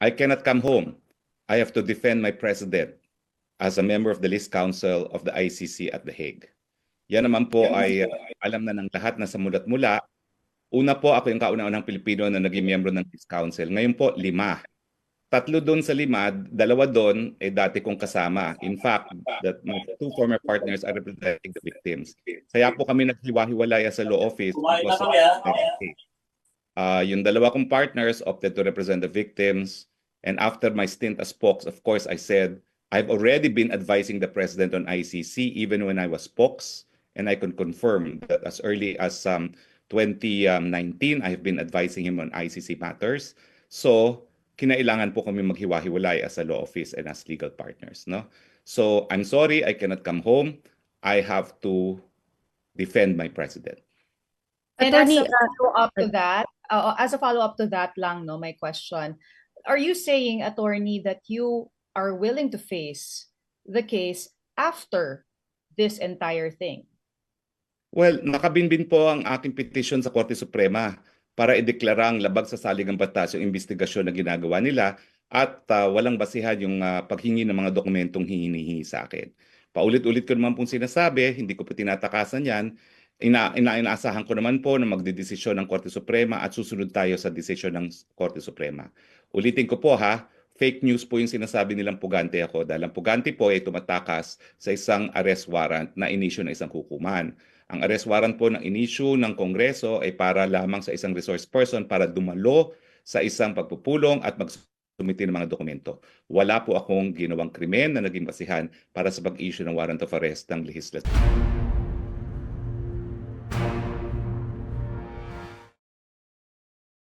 I cannot come home. I have to defend my president as a member of the list council of the ICC at The Hague. Yan naman po ay uh, alam na ng lahat na sa mulat mula. Una po ako yung kauna-unang Pilipino na naging miyembro ng list council. Ngayon po, lima. Tatlo doon sa lima, dalawa doon eh dati kong kasama. In fact, that my two former partners are representing the victims. Kaya po kami naghiwa-hiwalay sa law office Kumain na kami, ah. Uh, yung dalawa kong partners opted to represent the victims. And after my stint as POX, of course, I said, I've already been advising the president on ICC even when I was POX. And I can confirm that as early as um, 2019, I have been advising him on ICC matters. So, kinailangan po kami maghiwa-hiwalay as a law office and as legal partners. No? So, I'm sorry, I cannot come home. I have to defend my president. And as a uh, follow-up to that, uh, as a follow-up to that lang, no, my question. Are you saying, attorney, that you are willing to face the case after this entire thing? Well, nakabinbin po ang aking petition sa Korte Suprema para ideklara ang labag sa saligang batas yung investigasyon na ginagawa nila at ah, walang basihan yung ah, paghingi ng mga dokumentong hinihingi sa akin. Paulit-ulit ko naman pong sinasabi, hindi ko po tinatakasan yan. Ina, ina, inaasahan ko naman po na magdedesisyon ng Korte Suprema at susunod tayo sa desisyon ng Korte Suprema. Ulitin ko po ha, fake news po yung sinasabi nilang pugante ako dahil ang pugante po ay tumatakas sa isang arrest warrant na inisyo ng isang hukuman. Ang arrest warrant po ng inisyu ng Kongreso ay para lamang sa isang resource person para dumalo sa isang pagpupulong at magsumiti ng mga dokumento. Wala po akong ginawang krimen na naging basihan para sa pag-issue ng warrant of arrest ng legislature.